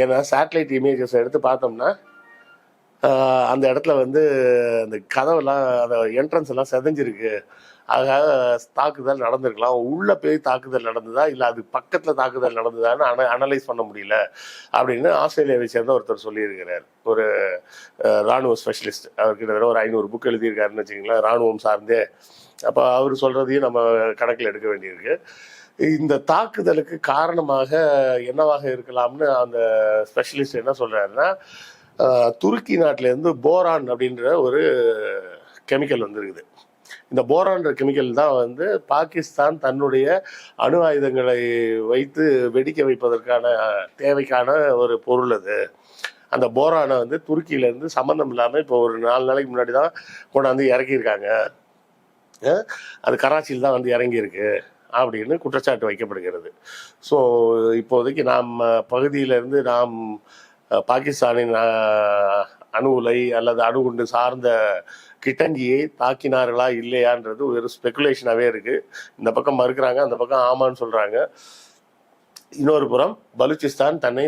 ஏன்னா satellite images எடுத்து பார்த்தோம்னா அந்த இடத்துல வந்து அந்த கதவெல்லாம் அந்த என்ட்ரன்ஸ் எல்லாம் செதஞ்சிருக்கு. அதுக்காக தாக்குதல் நடந்திருக்கலாம். உள்ளே போய் தாக்குதல் நடந்ததா? இல்லை அது பக்கத்தில் தாக்குதல் நடந்ததான்னு அன அனலைஸ் பண்ண முடியல அப்படின்னு ஆஸ்திரேலியாவை சேர்ந்த ஒருத்தர் சொல்லியிருக்கிறார். ஒரு இராணுவ ஸ்பெஷலிஸ்ட் அவர் கிட்டத்தட்ட ஒரு ஐநூறு புக் எழுதியிருக்காருன்னு வச்சுங்களேன் ராணுவம் சார்ந்தே. அப்போ அவர் சொல்கிறதையும் நம்ம கணக்கில் எடுக்க வேண்டியிருக்கு. இந்த தாக்குதலுக்கு காரணமாக என்னவாக இருக்கலாம்னு அந்த ஸ்பெஷலிஸ்ட் என்ன சொல்றாருன்னா துருக்கி நாட்டிலேருந்து போரான் அப்படின்ற ஒரு கெமிக்கல் வந்துருக்குது. இந்த போரான்ற கெமிக்கல் தான் வந்து பாகிஸ்தான் தன்னுடைய அணு ஆயுதங்களை வைத்து வெடிக்க வைப்பதற்கான தேவைக்கான ஒரு பொருள் அது. அந்த போரானை வந்து துருக்கியிலேருந்து சம்மந்தம் இல்லாமல் இப்போ ஒரு நாலு நாளைக்கு முன்னாடி தான் கொண்டாந்து இறக்கியிருக்காங்க. அது கராச்சியில் தான் வந்து இறங்கியிருக்கு. அப்படின்னு குற்றச்சாட்டு வைக்கப்படுகிறது. ஸோ இப்போதைக்கு நாம் பகுதியிலிருந்து நாம் பாகிஸ்தானின் அணு உலை அல்லது அணுகுண்டு சார்ந்த கிட்டங்கியை தாக்கினார்களா இல்லையான்றது ஒரு ஸ்பெகுலேஷனாகவே இருக்குது இந்த பக்கம் மறுக்கிறாங்க அந்த பக்கம் ஆமான்னு சொல்கிறாங்க இன்னொரு புறம் பலூச்சிஸ்தான் தன்னை